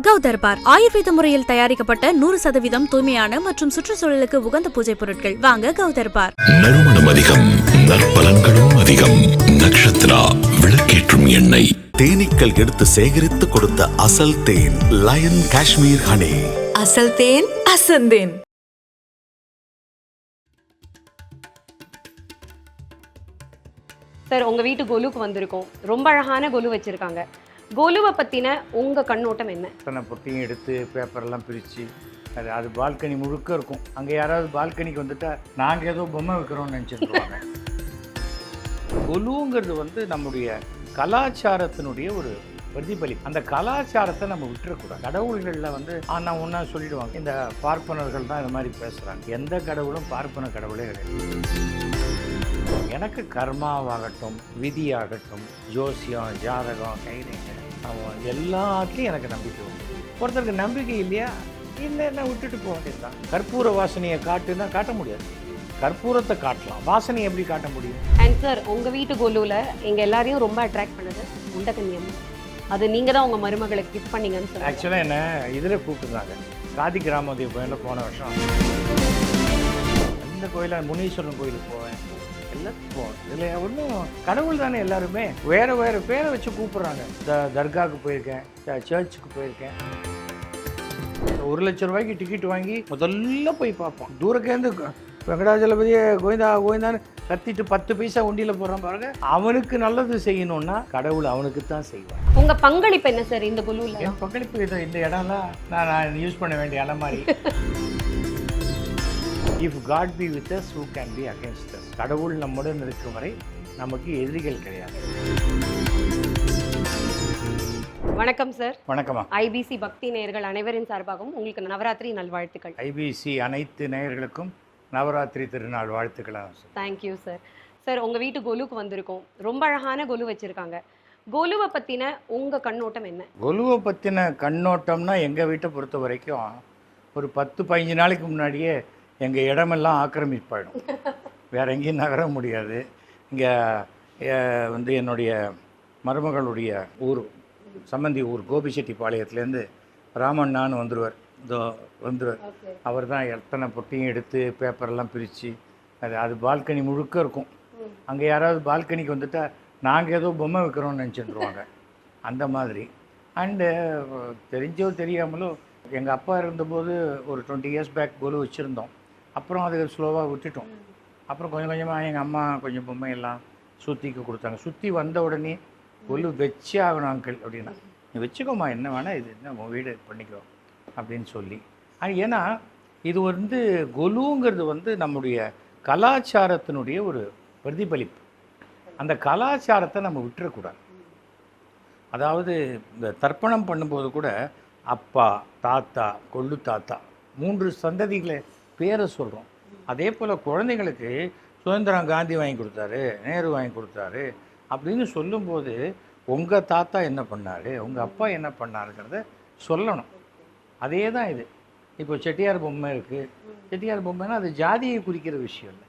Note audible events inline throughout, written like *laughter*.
கௌதர்பார் ஆயுர்வேத முறையில் தயாரிக்கப்பட்ட நூறு சதவீதம் தூய்மையான மற்றும் சுற்றுச்சூழலுக்கு உகந்த பூஜை பொருட்கள். வாங்க கௌதர்பார். நறுமணம் அதிகம் நற்பலன்களும் அதிகம். நக்ஷத்ரா விளக்கேற்றும் எண்ணெய். தேனீக்கள் எடுத்து சேகரித்து கொடுத்த அசல் தேன் லயன் காஷ்மீர் ஹனி. அசல் தேன் அசந்தேன் சார் உங்க வீட்டு கொலுக்கு வந்திருக்கோம். ரொம்ப அழகான கொலு வச்சிருக்காங்க. கொலுவை பத்தின உங்க கண்ணோட்டம் என்ன? அத்தனை பொட்டியும் எடுத்து பேப்பர்லாம் பிரித்து அது அது பால்கனி முழுக்க இருக்கும். அங்கே யாராவது பால்கனிக்கு வந்துட்டா நாங்கள் ஏதோ பொம்மை வைக்கிறோம்னு நினச்சிருப்பாங்க. கொலுங்கிறது வந்து நம்முடைய கலாச்சாரத்தினுடைய ஒரு பிரதிபலிப்பு அந்த கலாச்சாரத்தை நம்ம விட்டுறக்கூடாது. கடவுள்களில் வந்து ஆனா ஒன்றா சொல்லிடுவாங்க. இந்த பார்ப்பனர்கள் தான் இந்த மாதிரி பேசுகிறாங்க எந்த கடவுளும் பார்ப்பன கடவுளே கிடையாது. எனக்கு கர்மாவாகட்டும் விதியாகட்டும் ஜோசியம் ஜாதகம் கைரேகை அவன் எல்லாத்துலேயும் எனக்கு நம்பிக்கை உண்டு. ஒருத்தருக்கு நம்பிக்கை இல்லையா? இல்லைன்னா விட்டுட்டு போக வேண்டியதுதான். கற்பூர வாசனையை காட்டுன்னா காட்ட முடியாது. கற்பூரத்தை காட்டலாம். வாசனையை எப்படி காட்ட முடியும்? அண்ட் சார் உங்க வீட்டு கொலுல எங்க எல்லாரையும் ரொம்ப அட்ராக்ட் பண்ணது முண்டகன்னியம் அது நீங்க தான் உங்க மருமகளுக்கு கிஃப்ட் பண்ணீங்கன்னு சார் ஆக்சுவலாக என்ன? இதில் கூப்பிட்டுருந்தாங்க. காதி கிராமோதய கோயிலில் போன வருஷம். அந்த கோயிலில் முனீஸ்வரன் கோயிலுக்கு போவேன். இதில் ஒன்றும் கடவுள் தானே எல்லாருமே. வேறு வேறு பேரை வச்சு கூப்பிட்றாங்க. த தர்காவுக்கு போயிருக்கேன். சர்ச்சுக்கு போயிருக்கேன். ஒரு லட்ச ரூபாய்க்கு டிக்கெட் வாங்கி முதல்ல போய் பார்ப்போம். தூரக்கேந்து வெங்கடாஜலபதியே கோவிந்தா கோவிந்தான்னு கத்திட்டு பத்து பைசா உண்டியில் போடுறான் பாருங்க. அவனுக்கு நல்லது செய்யணும்னா கடவுள் அவனுக்கு தான் செய்வான் உங்க பங்களிப்பு என்ன சார் இந்த கொலுல என் பங்களிப்பு இது இந்த இடம்லாம் நான் நான் யூஸ் பண்ண வேண்டிய இடம் மாதிரி. *laughs* If God be with us who can be against us? கடவுள் நம்முடன் இருக்கும் வரை நமக்கு எதிரிகள் கிடையாது. வணக்கம் சார் வணக்கம்மா. ஐபிசி பக்தி நேயர்கள் அனைவரின் சார்பாகவும் உங்களுக்கு நவராத்திரி நல்வாழ்த்துக்கள். ஐபிசி அனைத்து நேயர்களுக்கும் நவராத்திரி திருநாள் வாழ்த்துக்களா தேங்க்யூ சார் சார் உங்க வீட்டு கொலுக்கு வந்திருக்கோம். ரொம்ப அழகான கொலு வச்சிருக்காங்க. கொலுவை பத்தின உங்க கண்ணோட்டம் என்ன? கொலுவை பற்றின கண்ணோட்டம்னா எங்கள் வீட்டை பொறுத்த வரைக்கும் ஒரு பத்து பதினஞ்சு நாளைக்கு முன்னாடியே எங்கள் இடமெல்லாம் ஆக்கிரமிப்பாயிடும் வேற எங்கேயும் நகர முடியாது. இங்கே வந்து என்னுடைய மருமகளுடைய ஊர் சம்மந்தி ஊர் கோபிச்செட்டிப்பாளையத்துலேருந்து ராமண்ணான்னு வந்துடுவார் இதோ வந்துடுவார் அவர் தான் எத்தனை பொட்டியும் எடுத்து பேப்பர்லாம் பிரித்து அது அது பால்கனி முழுக்க இருக்கும். அங்கே யாராவது பால்கனிக்கு வந்துட்டா நாங்கள் ஏதோ பொம்மை வைக்கிறோம்னு நினச்சிட்டுருவாங்க அந்த மாதிரி. அண்டு தெரிஞ்சோ தெரியாமலோ எங்கள் அப்பா இருந்தபோது ஒரு டுவெண்ட்டி இயர்ஸ் பேக் கொலு வச்சுருந்தோம். அப்புறம் அது ஸ்லோவாக விட்டுட்டோம். அப்புறம் கொஞ்சம் கொஞ்சமாக எங்கள் அம்மா கொஞ்சம் பொம்மை எல்லாம் சுற்றிக்கு கொடுத்தாங்க. சுற்றி வந்த உடனே கொலு வச்சே ஆகணும் அங்கிள் அப்படின்னா. நீ வச்சுக்கோமா என்ன வேணால் இது என்ன உன் வீடு பண்ணிக்கோ அப்படின்னு சொல்லி. ஏன்னா இது வந்து கொலுங்கிறது வந்து நம்முடைய கலாச்சாரத்தினுடைய ஒரு பிரதிபலிப்பு. அந்த கலாச்சாரத்தை நம்ம விட்டுறக்கூடாது. அதாவது இந்த தர்ப்பணம் பண்ணும்போது கூட அப்பா தாத்தா கொள்ளு தாத்தா மூன்று சந்ததிகளை பேரை சொல்கிறோம் அதே போல் குழந்தைங்களுக்கு சுதந்திரம் காந்தி வாங்கி கொடுத்தாரு நேரு வாங்கி கொடுத்தாரு அப்படின்னு சொல்லும்போது உங்கள் தாத்தா என்ன பண்ணார் உங்கள் அப்பா என்ன பண்ணாருங்கிறத சொல்லணும். அதே தான் இது. இப்போ செட்டியார் பொம்மை இருக்குது செட்டியார் பொம்மைன்னா அது ஜாதியை குறிக்கிற விஷயம் இல்லை.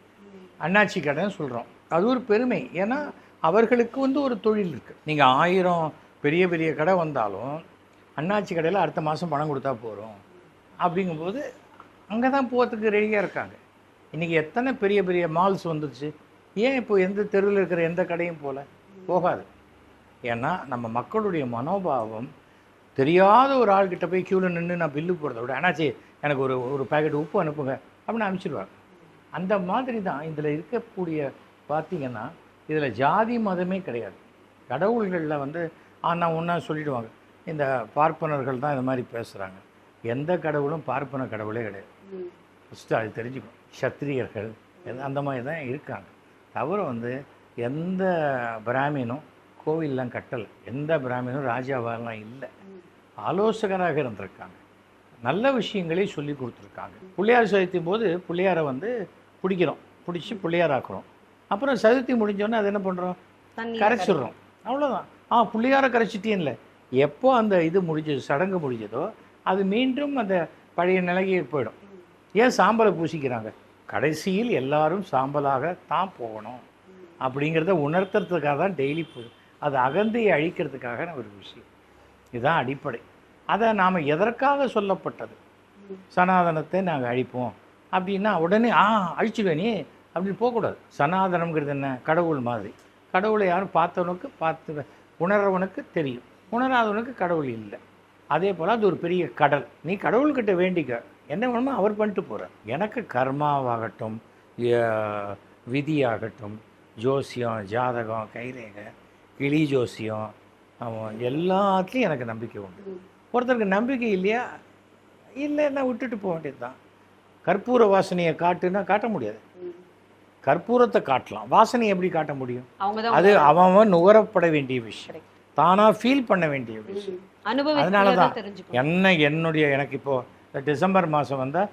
அண்ணாச்சி கடைன்னு சொல்கிறோம் அது ஒரு பெருமை. ஏன்னா அவர்களுக்கு வந்து ஒரு தொழில் இருக்குது நீங்கள் ஆயிரம் பெரிய பெரிய கடை வந்தாலும் அண்ணாச்சி கடையில் அடுத்த மாதம் பணம் கொடுத்தா போகிறோம் அப்படிங்கும்போது அங்கே தான் போகிறதுக்கு ரெடியாக இருக்காங்க. இன்றைக்கி எத்தனை பெரிய பெரிய மால்ஸ் வந்துச்சு? ஏன் இப்போ எந்த தெருவில் இருக்கிற எந்த கடையும் போகல போகாது. ஏன்னா நம்ம மக்களுடைய மனோபாவம் தெரியாத ஒரு ஆள்கிட்ட போய் க்யூவில் நின்று நான் பில்லு போடுறத விட அண்ணாச்சி எனக்கு ஒரு ஒரு பாக்கெட் உப்பு அனுப்புங்க அப்படின்னு அனுப்பிச்சிடுவாங்க அந்த மாதிரி தான் இதில் இருக்கக்கூடிய பார்த்திங்கன்னா இதில் ஜாதி மதமே கிடையாது. கடவுள்களில் வந்து ஆனால் ஒன்றா சொல்லிடுவாங்க. இந்த பார்ப்பனர்கள் தான் இந்த மாதிரி பேசுகிறாங்க எந்த கடவுளும் பார்ப்பன கடவுளே கிடையாது. ஃபஸ்ட்டு அது தெரிஞ்சுக்கணும் சத்திரியர்கள் அந்த மாதிரி தான் இருக்காங்க. தவிர வந்து எந்த பிராமினும் கோவில்லாம் கட்டலை. எந்த பிராமினும் ராஜாவாலாம் இல்லை. ஆலோசகராக இருந்திருக்காங்க. நல்ல விஷயங்களை சொல்லி கொடுத்துருக்காங்க. பிள்ளையார் சதுர்த்தியும் போது பிள்ளையாரை வந்து பிடிக்கிறோம். பிடிச்சி பிள்ளையாராக்குறோம். அப்புறம் சதுர்த்தி முடிஞ்சோடனே அது என்ன பண்ணுறோம் கரைச்சிடுறோம். அவ்வளோதான் ஆ புள்ளியார கரைச்சிட்டேன்ல. எப்போ அந்த இது முடிஞ்சது சடங்கு முடிஞ்சதோ அது மீண்டும் அந்த பழைய நிலைக்கு போயிடும். ஏன் சாம்பலை பூசிக்கிறாங்க? கடைசியில் எல்லாரும் சாம்பலாக தான் போகணும். அப்படிங்கிறத உணர்த்துறதுக்காக தான் டெய்லி போ அது அகந்தையை அழிக்கிறதுக்காக ஒரு விஷயம். இதுதான் அடிப்படை. அதை நாம் எதற்காக சொல்லப்பட்டது? சனாதனத்தை நாங்கள் அழிப்போம். அப்படின்னா உடனே ஆ அழிச்சிடுவேனே அப்படின்னு போகக்கூடாது. சனாதனம்ங்கிறது என்ன? கடவுள் மாதிரி. கடவுளை யாரும் பார்த்தவனுக்கு பார்த்து உணர்றவனுக்கு தெரியும். உணராதவனுக்கு கடவுள் இல்லை. அதே போல் அது ஒரு பெரிய கடல். நீ கடவுள்கிட்ட வேண்டிக்க. என்ன வேணுமோ அவர் பண்ணிட்டு போகிறார் எனக்கு கர்மாவாகட்டும் விதியாகட்டும் ஜோசியம் ஜாதகம் கைரேகை கிளி ஜோசியம் அவன் எல்லாத்துலேயும் எனக்கு நம்பிக்கை உண்டு. ஒருத்தருக்கு நம்பிக்கை இல்லையா? இல்லைன்னா விட்டுட்டு போக வேண்டியது தான் கற்பூர வாசனையை காட்டுன்னா காட்ட முடியாது. கற்பூரத்தை காட்டலாம். வாசனை எப்படி காட்ட முடியும்? அது அவன் நுகரப்பட வேண்டிய விஷயம். Correct. தானா ஃபீல் பண்ண வேண்டிய விஷயம். அதனால தான் என்ன என்னுடைய எனக்கு இப்போ இந்த டிசம்பர் மாதம் வந்தால்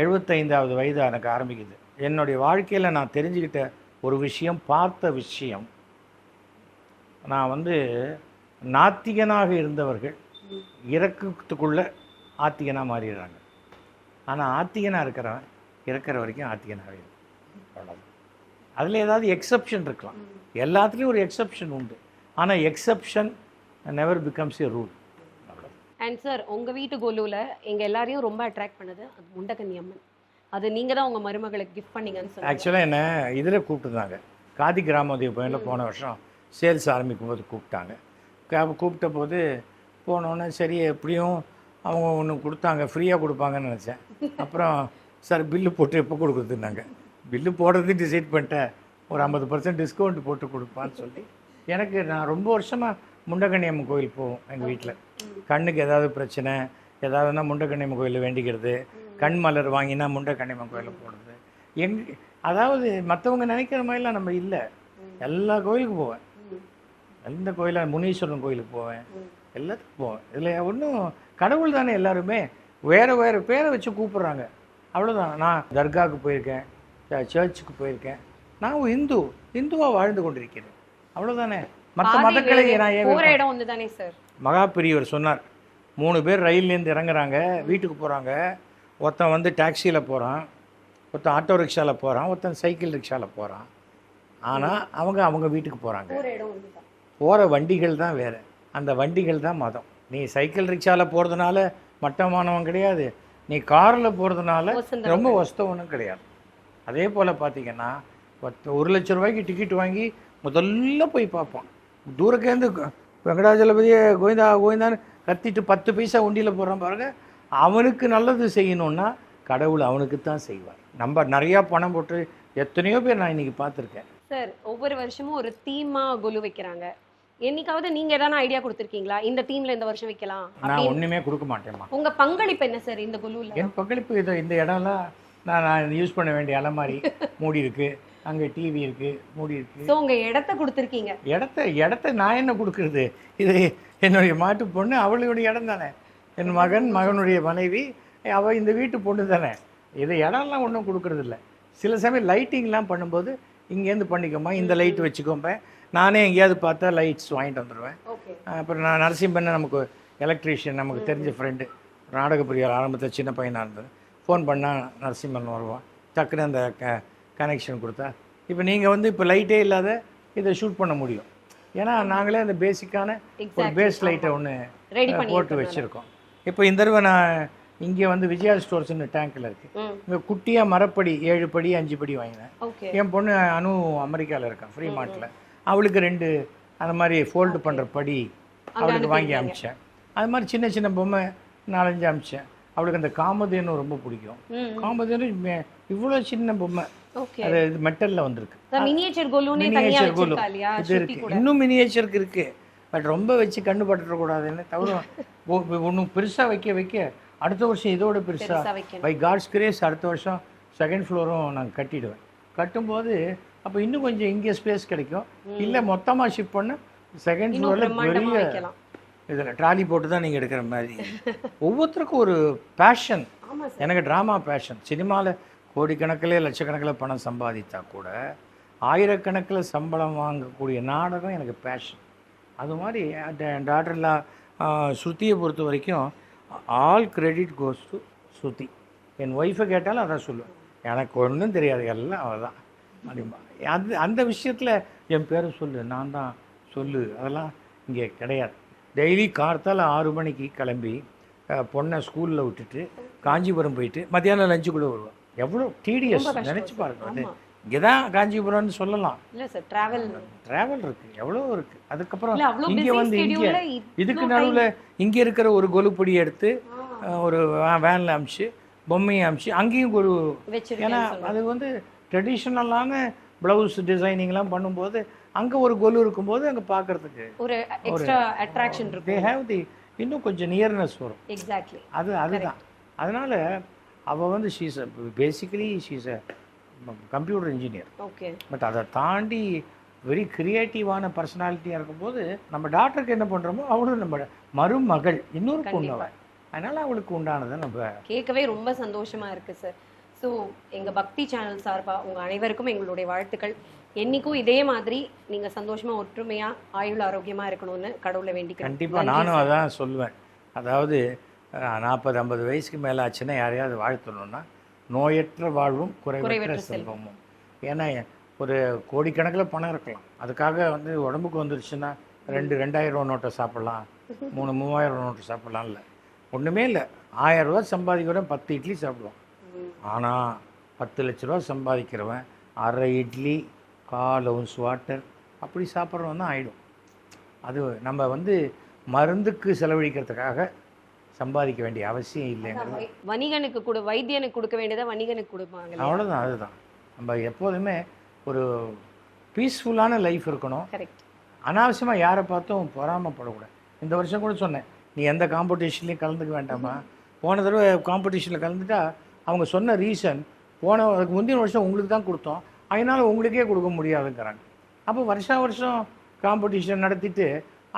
எழுபத்தைந்தாவது வயது எனக்கு ஆரம்பிக்குது. என்னுடைய வாழ்க்கையில் நான் தெரிஞ்சுக்கிட்ட ஒரு விஷயம் பார்த்த விஷயம் நான் வந்து நாத்திகனாக இருந்தவர்கள் இறக்கத்துக்குள்ள ஆத்திகனாக மாறிடுறாங்க. ஆனால் ஆத்திகனாக இருக்கிறவன் இறக்குற வரைக்கும் ஆத்திகனாகவே இருக்கும் அவ்வளோதான் அதில் ஏதாவது எக்ஸப்ஷன் இருக்கலாம். எல்லாத்துலேயும் ஒரு எக்ஸப்ஷன் உண்டு. ஆனால் exception never becomes a rule and sir உங்க வீட்டு கொலுல எங்க எல்லாரையும் ரொம்ப அட்ராக்ட் பண்ணது அது முண்டகன்னி அம்மன். அது நீங்க தான் உங்க மருமகளுக்கு கிஃப்ட் பண்ணீங்கன்னு சொல்லுங்க. ஆக்சுவலாக என்ன இதில் கூப்பிட்டுருந்தாங்க. காதி கிராமோதய பையனில் போன வருஷம் சேல்ஸ் ஆரம்பிக்கும் போது கூப்பிட்டாங்க கூப்பிட்ட போது போனோன்னே சரி எப்படியும் அவங்க ஒன்று கொடுத்தாங்க ஃப்ரீயாக கொடுப்பாங்கன்னு நினச்சேன். அப்புறம் சார் பில்லு போட்டு எப்போ கொடுக்குறதுனாங்க பில்லு போடுறது டிசைட் பண்ணிட்டேன். ஒரு ஐம்பது பர்சன்ட் டிஸ்கவுண்ட் போட்டு கொடுப்பான்னு சொல்லி எனக்கு நான் ரொம்ப வருஷமாக முண்டகண்ணியம்மன் கோயில் போவோம் எங்கள் வீட்டில் கண்ணுக்கு ஏதாவது பிரச்சனை ஏதாவதுனா முண்டகண்ணியம்மன் கோயிலில் வேண்டிக்கிறது. கண் மலர் வாங்கினா முண்டகண்ணியம்மன் கோயிலில் போடுறது. எங் அதாவது மற்றவங்க நினைக்கிற மாதிரிலாம் நம்ம இல்லை. எல்லா கோயிலுக்கும் போவேன். எந்த கோயிலாக முனீஸ்வரன் கோயிலுக்கு போவேன். எல்லாத்துக்கும் போவேன். இதில் ஒன்றும் கடவுள் தானே எல்லாருமே. வேறு வேறு பேரை வச்சு கூப்பிட்றாங்க. அவ்வளோதான் நான் தர்காவுக்கு போயிருக்கேன் சர்ச்சுக்கு போயிருக்கேன். நான் இந்து இந்துவாக வாழ்ந்து கொண்டிருக்கிறேன். அவ்வளோதானே மற்ற மதக்களை நான் ஏன்? இடம் வந்து தானே சார் மகா பெரியவர் சொன்னார் மூணு பேர் ரயில்லேருந்து இறங்குறாங்க வீட்டுக்கு போகிறாங்க ஒருத்தன் வந்து டாக்ஸியில் போகிறான் ஒருத்தன் ஆட்டோ ரிக்ஷாவில் போகிறான் ஒருத்தன் சைக்கிள் ரிக்ஷாவில் போகிறான் ஆனால் அவங்க அவங்க வீட்டுக்கு போகிறாங்க போகிற வண்டிகள் தான் வேறு. அந்த வண்டிகள் தான் மதம். நீ சைக்கிள் ரிக்ஷாவில் போகிறதுனால மட்டமானவன் கிடையாது. நீ காரில் போகிறதுனால ரொம்ப வஸ்தவனும் கிடையாது. அதே போல் பார்த்தீங்கன்னா ஒரு லட்ச ரூபாய்க்கு டிக்கெட் வாங்கி முதல்ல போய் பார்ப்பான். தூரக்கேந்து வெங்கடாஜலபதியே கோவிந்தா கோவிந்தான்னு கத்திட்டு பத்து பைசா உண்டியில் போடுறான் பாருங்க. அவனுக்கு நல்லது செய்யணும்னா கடவுள் அவனுக்கு தான் செய்வார். நம்ம நிறையா பணம் போட்டு எத்தனையோ பேர் நான் இன்னைக்கு பார்த்துருக்கேன். சார் ஒவ்வொரு வருஷமும் ஒரு தீமா கொலு வைக்கிறாங்க. என்னைக்காவது நீங்க ஏதாவது ஐடியா கொடுத்துருக்கீங்களா? இந்த தீம்ல இந்த வருஷம் வைக்கலாம் நான் ஒன்றுமே கொடுக்க மாட்டேம்மா. உங்க பங்களிப்பு என்ன சார் இந்த கொலுல? என் பங்களிப்பு இது இந்த இடம்லாம் நான் நான் யூஸ் பண்ண வேண்டிய அலமாரி மூடி இருக்கு அங்கே டிவி இருக்கு மூடி இருக்கு. சோ உங்க இடத்த கொடுத்துருக்கீங்க. இடத்த இடத்த நான் என்ன கொடுக்கறது? இது என்னுடைய மாட்டு பொண்ணு அவளுடைய இடம் தானே. என் மகன் மகனுடைய மனைவி அவள் இந்த வீட்டு பொண்ணு தானே. இது இடம்லாம் ஒன்றும் கொடுக்கறதில்ல. சில சமயம் லைட்டிங்லாம் பண்ணும்போது இங்கேருந்து பண்ணிக்கோமா இந்த லைட் வச்சுக்கோம்ப. நானே எங்கேயாவது பார்த்தா லைட்ஸ் வாங்கிட்டு வந்துடுவேன் அப்புறம் நான் நரசிம்மன் நமக்கு எலக்ட்ரீஷியன் நமக்கு தெரிஞ்ச ஃப்ரெண்டு நாடக பிரியார் ஆரம்பத்தில் சின்ன பையனாக இருந்தது ஃபோன் பண்ணால் நரசிம்மன் வருவான். டக்குன்னு அந்த க கனெக்ஷன் கொடுத்தா இப்போ நீங்கள் வந்து இப்போ லைட்டே இல்லாத இதை ஷூட் பண்ண முடியும். ஏன்னா நாங்களே அந்த பேசிக்கான ஒரு பேஸ். லைட்டை ஒன்று போட்டு வச்சுருக்கோம். இப்போ இந்த தடவை நான் இங்கே வந்து விஜயா ஸ்டோர்ஸ்னு டேங்க்கில் இருக்குது ம். இங்கே குட்டியாக மரப்படி ஏழு படி அஞ்சு படி வாங்கினேன். என் பொண்ணு அனு அமெரிக்காவில் இருக்கான் ஃப்ரீ மார்ட்டில் அவளுக்கு ரெண்டு அந்த மாதிரி ஃபோல்டு பண்ணுற படி அவளுக்கு வாங்கி. அமிச்சேன் அது மாதிரி சின்ன சின்ன பொம்மை நாலஞ்சு அமிச்சேன் அவளுக்கு அந்த காமதேனு ரொம்ப பிடிக்கும். காமதேனு இவ்வளோ சின்ன பொம்மை. அது மெட்டலில் வந்திருக்கு. சார் மினியேச்சர் கொலுனே தனியா வச்சிருக்கா இன்னும் மினியேச்சருக்கு இருக்கு. பட் ரொம்ப வச்சு கண்ணு பட்டுறக்கூடாதுன்னு தவிர *laughs* ஒன்றும் பெருசாக வைக்க வைக்க அடுத்த வருஷம் இதோட பெருசா பெருசாக பை காட்ஸ் கிரேஸ் அடுத்த வருஷம் செகண்ட் ஃப்ளோரும் நான் கட்டிடுவேன். கட்டும்போது அப்போ இன்னும் கொஞ்சம் இங்கே ஸ்பேஸ் கிடைக்கும். இல்லை மொத்தமாக ஷிஃப்ட் பண்ண செகண்ட் ஃப்ளோரில் பெரிய இதில் ட்ராலி போட்டு தான் நீங்கள் எடுக்கிற மாதிரி. *laughs* ஒவ்வொருத்தருக்கும் ஒரு பேஷன் எனக்கு ட்ராமா பேஷன் சினிமாவில் கோடிக்கணக்கில் லட்சக்கணக்கில் பணம் சம்பாதித்தா கூட ஆயிரக்கணக்கில் சம்பளம் வாங்கக்கூடிய நாடகம் எனக்கு பேஷன் அது மாதிரி டாக்டர்லா டாக்டர்லாம் ஸ்ருதியை பொறுத்த வரைக்கும் all credit goes to Shruti என் ஒய்ஃபை கேட்டாலும் அதான் சொல்லுவேன். எனக்கு ஒன்றும் தெரியாது எல்லாம் அவள் தான் அப்படிம்பா. அந்த அந்த விஷயத்தில் என் பேரை சொல்லு நான் தான் சொல்லு. அதெல்லாம் இங்கே கிடையாது. டெய்லி கார்த்தால் ஆறு மணிக்கு கிளம்பி பொண்ணை ஸ்கூலில் விட்டுட்டு காஞ்சிபுரம் போயிட்டு மத்தியானம் லஞ்சுக்குள்ளே வருவேன் எவ்வளோ டிடிஎஸ் நினச்சி பாருங்க. அது. இங்கே தான் காஞ்சிபுரம்னு சொல்லலாம். இல்ல சார் டிராவல் டிராவல் இருக்கு. எவ்வளோ இருக்கு. அதுக்கப்புறம் இங்கே வந்து இங்கே. இதுக்கு நடுவில் இங்கே இருக்கிற ஒரு கொலுப்பொடி எடுத்து ஒரு வேனில் அமிச்சு பொம்மையை அமிச்சு அங்கேயும் ஒரு ஏன்னா அது வந்து ட்ரெடிஷ்னலான ப்ளவுஸ் டிசைனிங்லாம் பண்ணும்போது அங்கே ஒரு கொலு இருக்கும்போது அங்கே பார்க்கறதுக்கு ஒரு எக்ஸ்ட்ரா அட்ராக்ஷன் தே இருக்கும். ஹேவ் தி இன்னும் கொஞ்சம் நியர்னஸ் வரும். எக்ஸாக்ட்லி அது அதுதான். அதனால் அவள் வந்து she's basically she's a computer engineer okay but அதை தாண்டி வெரி கிரியேட்டிவான பர்சனாலிட்டியாக இருக்கும்போது நம்ம டாக்டருக்கு என்ன பண்ணுறோமோ அவளும் நம்ம மருமகள் இன்னொரு பொண்ணு. அவள் அதனால் அவளுக்கு உண்டானதை நம்ம கேட்கவே ரொம்ப சந்தோஷமா இருக்கு சார் ஸோ எங்க பக்தி சேனல் சார்பா உங்க அனைவருக்கும் எங்களுடைய வாழ்த்துக்கள். என்னைக்கும் இதே மாதிரி நீங்க சந்தோஷமா ஒற்றுமையா ஆயுள் ஆரோக்கியமா இருக்கணும்னு கடவுளை வேண்டிக்கிறேன் கண்டிப்பாக நானும். அதான் சொல்லுவேன் அதாவது நாற்பது ஐம்பது வயசுக்கு மேலே ஆச்சுன்னா யாரையாவது வாழ்த்தணும்னா நோயற்ற வாழ்வும் குறைவற்ற செல்வமும். ஏன்னா ஒரு கோடிக்கணக்கில் பணம் இருக்கலாம். அதுக்காக வந்து உடம்புக்கு வந்துருச்சுன்னா ரெண்டு ரெண்டாயிரம் ரூபா நோட்டை சாப்பிட்லாம். மூணு மூவாயிரம் ரூபா நோட்டை சாப்பிட்லாம் இல்லை. ஒன்றுமே இல்லை. ஆயிரம் ரூபா சம்பாதிக்கிறவன் பத்து இட்லி சாப்பிடுவான். ம். ஆனால் பத்து லட்ச ரூபா சம்பாதிக்கிறவன் அரை இட்லி கால் ounce வாட்டர் அப்படி சாப்பிட்றவன் தான் ஆயிடும். அது நம்ம வந்து மருந்துக்கு செலவழிக்கிறதுக்காக சம்பாதிக்க வேண்டிய அவசியம் இல்லைங்கிறது வணிகனுக்கு கொடு வைத்தியனுக்கு கொடுக்க வேண்டியதை வணிகனுக்கு கொடுப்பாங்க? அவ்வளோதான் அதுதான். நம்ம எப்போதுமே ஒரு பீஸ்ஃபுல்லான லைஃப் இருக்கணும். கரெக்ட் அனாவசியமாக யாரை பார்த்தும் பொறாமப்படக்கூடாது. இந்த வருஷம் கூட சொன்னேன் நீ எந்த காம்படிஷன்லையும் கலந்துக்க வேண்டாமா? போன தடவை காம்படிஷனில் கலந்துட்டா அவங்க சொன்ன ரீசன் போன அதுக்கு முந்தின வருஷம் உங்களுக்கு தான் கொடுத்தோம். அதனால் உங்களுக்கே கொடுக்க முடியாதுங்கிறாங்க. அப்போ வருஷா வருஷம் காம்படிஷன் நடத்திட்டு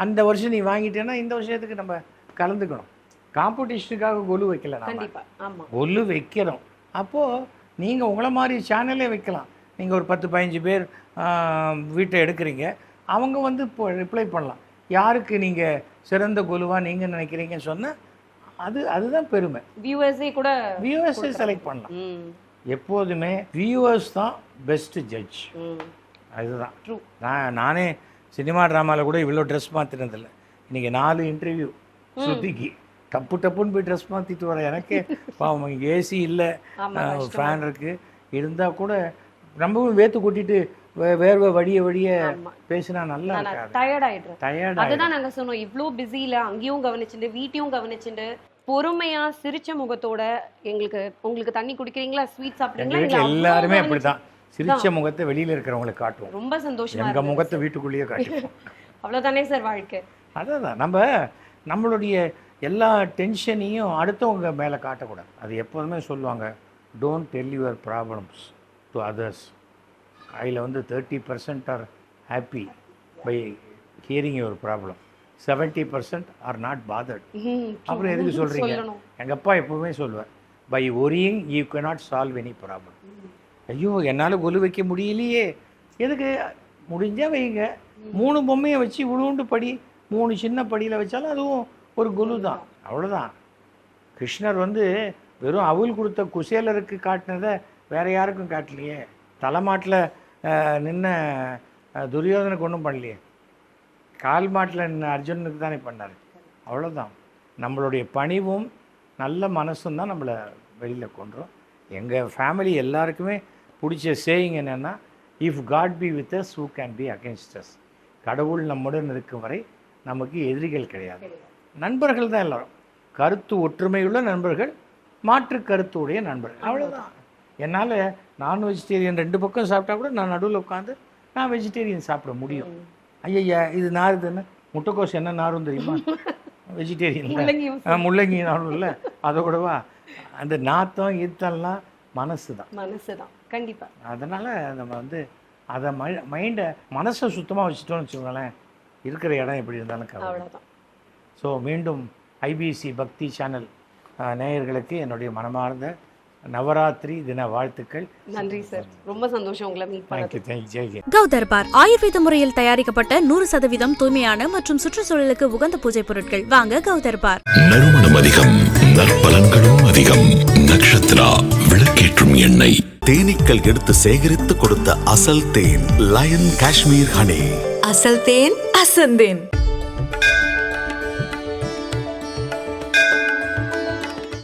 அந்த வருஷம் நீ வாங்கிட்டேன்னா இந்த வருஷத்துக்கு நம்ம கலந்துக்கணும்? காம்படிஷனுக்காக கொலு வைக்கல நாம. கண்டிப்பா ஆமா. கொல்லு வைக்கிறோம் அப்போது நீங்கள் உங்களை மாதிரி சேனலே வைக்கலாம். நீங்கள் ஒரு பத்து பதினஞ்சு பேர் வீட்டை எடுக்கிறீங்க. அவங்க வந்து இப்போ ரிப்ளை பண்ணலாம். யாருக்கு நீங்கள் சிறந்த கொலுவாக நீங்கள் நினைக்கிறீங்கன்னு சொன்னால் அது அதுதான் பெருமை. வியூவர்ஸே கூட வியூவர்ஸை செலக்ட் பண்ணலாம். எப்போதுமே வியூவர்ஸ் தான் பெஸ்ட் ஜட்ஜ் அதுதான். ட்ரூ நான் நானே சினிமா ட்ராமாவில் கூட இவ்வளோ ட்ரெஸ் மாற்றினதில்ல இன்றைக்கி நாலு இன்டர்வியூ ஸ்ருதிக்கு. டப்பு டப்புன்னு போய் ட்ரெஸ் மாற்றிட்டு வரேன் எனக்கே பாவம் ஏசி இல்லை. ஃபேன் இருக்குது இருந்தால் கூட ரொம்பவும் வேத்து கொட்டிட்டு வேர்வை வடிய வடிய ஆமா. பேசினா நல்லா டயர்ட் ஆயிடுறேன். டயர்டாக அதுதான் நாங்க சொன்னோம் இவ்ளோ பிஸியில அங்கேயும் கவனிச்சுட்டு வீட்டையும் கவனிச்சுட்டு பொறுமையா சிரிச்ச முகத்தோட எங்களுக்கு உங்களுக்கு தண்ணி குடிக்கிறீங்களா? ஸ்வீட் சாப்பிடுறீங்களா? எல்லாருமே கவனிச்சு- அப்படி தான் சிரிச்ச முகத்தை வெளியில் இருக்கிறவங்களுக்கு காட்டுவோம். ரொம்ப சந்தோஷமா இருக்கு முகத்தை வீட்டுக்குள்ளேயே காட்டுவோம் *laughs* அவ்வளவுதானே சார் வாழ்க்கை? அதான். நம்ம நம்மளுடைய எல்லா டென்ஷனையும் அடுத்தவங்க மேலே காட்டக்கூடாது. அது எப்போதுமே சொல்லுவாங்க don't tell your problems to others அதில் வந்து thirty percent are happy by hearing your problem seventy percent are not bothered அப்புறம் எதுக்கு *laughs* சொல்கிறீங்க எங்கள் அப்பா எப்போவுமே சொல்லுவேன் by worrying you cannot solve any problem ஐயோ என்னால் கொலு வைக்க முடியலையே. எதுக்கு? முடிஞ்சால் வைங்க. *laughs* மூணு பொம்மையை வச்சு விழுண்டு படி மூணு சின்ன படியில் வச்சாலும் அதுவும் ஒரு குரு தான் அவ்வளோதான் கிருஷ்ணர் வந்து வெறும் அவுல் கொடுத்த குசேலருக்கு காட்டினதை வேற யாருக்கும் காட்டலையே. தலைமாட்டில் நின்ன துரியோதனுக்கு ஒன்றும் பண்ணலையே. கால் மாட்டில் நின்ன அர்ஜுனனுக்கு தானே பண்ணார். அவ்வளோதான் நம்மளுடைய பணிவும் நல்ல மனசும் தான் நம்மளை வெளியில் கொண்டுரும் எங்கள் ஃபேமிலி எல்லாருக்குமே பிடிச்ச சேயிங் என்னென்னா if God be with us who can be against us கடவுள் நம்முடன் இருக்கும் வரை நமக்கு எதிரிகள் கிடையாது. நண்பர்கள் தான் எல்லாரும். கருத்து ஒற்றுமையுள்ள நண்பர்கள் மாற்று கருத்து உடைய நண்பர்கள். அவ்வளோதான் என்னால் நான் வெஜிடேரியன் ரெண்டு பக்கம் சாப்பிட்டா கூட நான் நடுவில் உட்காந்து நான் வெஜிடேரியன் சாப்பிட முடியும். ஐயய்யா இது நாருதுன்னு முட்டைக்கோஸ் என்ன நாரும் தெரியுமா? வெஜிடேரியன் முள்ளங்கி நாரும் இல்லை. அதை கூடவா? அந்த நாத்தம் ஈத்தம்லாம் மனசு தான். மனசுதான் கண்டிப்பா. அதனால் நம்ம வந்து அதை மை மைண்டை மனசை சுத்தமாக வச்சுட்டோம்னு வச்சுக்கோங்களேன். இருக்கிற இடம் எப்படி இருந்தாலும் கவலை. ஸோ மீண்டும் ஐபிசி பக்தி சேனல் நேயர்களுக்கு என்னுடைய மனமார்ந்த நவராத்திரி தின வாழ்த்துக்கள். நன்றி சார். ரொம்ப சந்தோஷம் உங்களை மீட் பண்ணது தேங்க்யூ தேங்க்யூ ஜெய்கே கௌதர்பார் ஆயுர்வேத முறையில் தயாரிக்கப்பட்ட நூறு சதவீதம் தூய்மையான மற்றும் சுற்றுச்சூழலுக்கு உகந்த பூஜை பொருட்கள். வாங்க கௌதர்பார். நறுமணம் அதிகம் நற்பலன்களும் அதிகம். நக்ஷத்ரா விளக்கேற்றும் எண்ணெய். தேனீக்கள் எடுத்து சேகரித்து கொடுத்த அசல் தேன் லயன் காஷ்மீர் ஹனி. அசல் தேன் அசந்தேன்.